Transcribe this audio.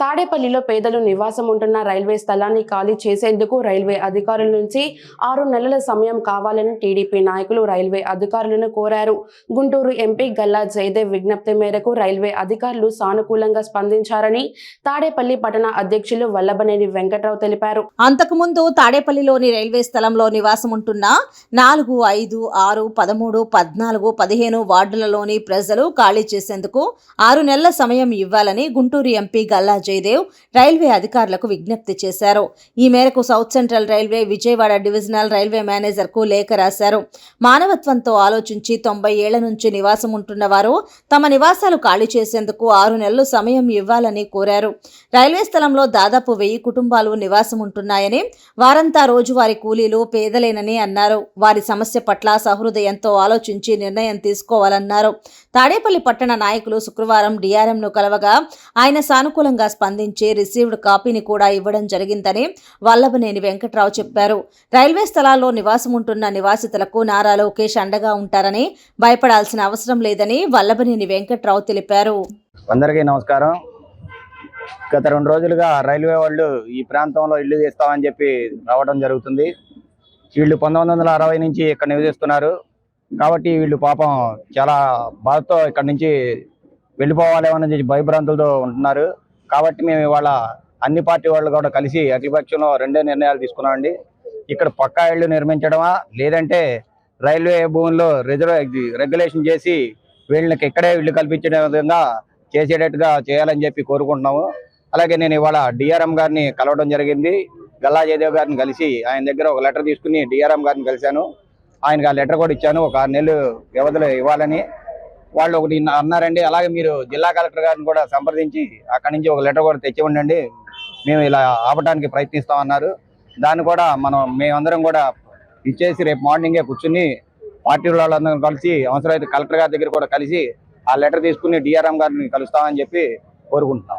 తాడేపల్లిలో పేదలు నివాసం ఉంటున్న రైల్వే స్థలాన్ని ఖాళీ చేసేందుకు రైల్వే అధికారుల నుంచి ఆరు నెలల సమయం కావాలని టీడీపీ నాయకులు రైల్వే అధికారులను కోరారు. గుంటూరు ఎంపీ గల్లా జయదేవ్ విజ్ఞప్తి మేరకు రైల్వే అధికారులు సానుకూలంగా స్పందించారని తాడేపల్లి పట్టణ అధ్యక్షులు వల్లభనేని వెంకట్రావు తెలిపారు. అంతకుముందు తాడేపల్లిలోని రైల్వే స్థలంలో నివాసం ఉంటున్న నాలుగు ఐదు ఆరు పదమూడు పద్నాలుగు పదిహేను వార్డులలోని ప్రజలు ఖాళీ చేసేందుకు ఆరు నెలల సమయం ఇవ్వాలని గుంటూరు ఎంపీ గల్లా జయదేవ్ రైల్వే అధికారులకు విజ్ఞప్తి చేశారు. ఈ మేరకు south central railway Vijayawada divisional railway మేనేజర్కు లేఖ రాశారు. మానవత్వంతో ఆలోచించి తొంభై ఏళ్ళ నుంచి నివాసం ఉంటున్న వారు తమ నివాసాలు ఖాళీ చేసేందుకు ఆరు నెలలు సమయం ఇవ్వాలని కోరారు. రైల్వే స్థలంలో దాదాపు వెయ్యి కుటుంబాలు నివాసం ఉంటున్నాయని వారంతా రోజువారి కూలీలు పేదలేనని అన్నారు. వారి సమస్య పట్ల సహృదయంతో ఆలోచించి నిర్ణయం తీసుకోవాలన్నారు. తాడేపల్లి పట్టణ నాయకులు శుక్రవారం డిఆర్ఎంను కలవగా ఆయన సానుకూలంగా స్పందించి రిసీవ్డ్ కాపీని కూడా ఇవ్వడం జరిగిందని వల్లభనేని వెంకట్రావు చెప్పారు. రైల్వే స్థలాల్లో నివాసం ఉంటున్న నివాసితులకు నారా లోకేష్ అండగా ఉంటారని భయపడాల్సిన అవసరం లేదని వల్లభనేని వెంకట్రావు తెలిపారు. అందరికీ నమస్కారం. గత రెండు రోజులుగా రైల్వే వాళ్ళు ఈ ప్రాంతంలో ఇల్లు తీస్తామని చెప్పి రావడం జరుగుతుంది. వీళ్ళు పంతొమ్మిది వందల అరవై నుంచి ఇక్కడ నివసిస్తున్నారు. కాబట్టి వీళ్ళు పాపం చాలా బాధతో ఇక్కడ నుంచి వెళ్ళిపోవాలేమని అని చెప్పి భయభ్రాంతులతో ఉంటున్నారు. కాబట్టి మేము ఇవాళ అన్ని పార్టీ వాళ్ళు కూడా కలిసి అఖిలపక్షంలో రెండే నిర్ణయాలు తీసుకున్నామండి. ఇక్కడ పక్కా ఇళ్ళు నిర్మించడమా లేదంటే రైల్వే భూముల్లో రిజర్వ్ రెగ్యులేషన్ చేసి వీళ్ళకి ఇక్కడే ఇళ్ళు కల్పించే విధంగా చేసేటట్టుగా చేయాలని చెప్పి కోరుకుంటున్నాము. అలాగే నేను ఇవాళ డిఆర్ఎం గారిని కలవడం జరిగింది. గల్లా జయదేవ్ గారిని కలిసి ఆయన దగ్గర ఒక లెటర్ తీసుకుని డిఆర్ఎం గారిని కలిశాను. ఆయనకి ఆ లెటర్ కూడా ఇచ్చాను. ఒక ఆరు నెలలు వ్యవధిలో ఇవ్వాలని. వాళ్ళు ఒకటి అన్నారండి అలాగే మీరు జిల్లా కలెక్టర్ గారిని కూడా సంప్రదించి అక్కడి నుంచి ఒక లెటర్ కూడా తెచ్చి ఉండండి. మేము ఇలా ఆపడానికి ప్రయత్నిస్తామన్నారు. దాన్ని కూడా మనం మేమందరం కూడా ఇచ్చేసి రేపు మార్నింగే కూర్చుని పార్టీ వాళ్ళందరం కలిసి అవసరమైతే కలెక్టర్ గారి దగ్గర కూడా కలిసి ఆ లెటర్ తీసుకుని డిఆర్ఎం గారిని కలుస్తామని చెప్పి కోరుకుంటున్నాం.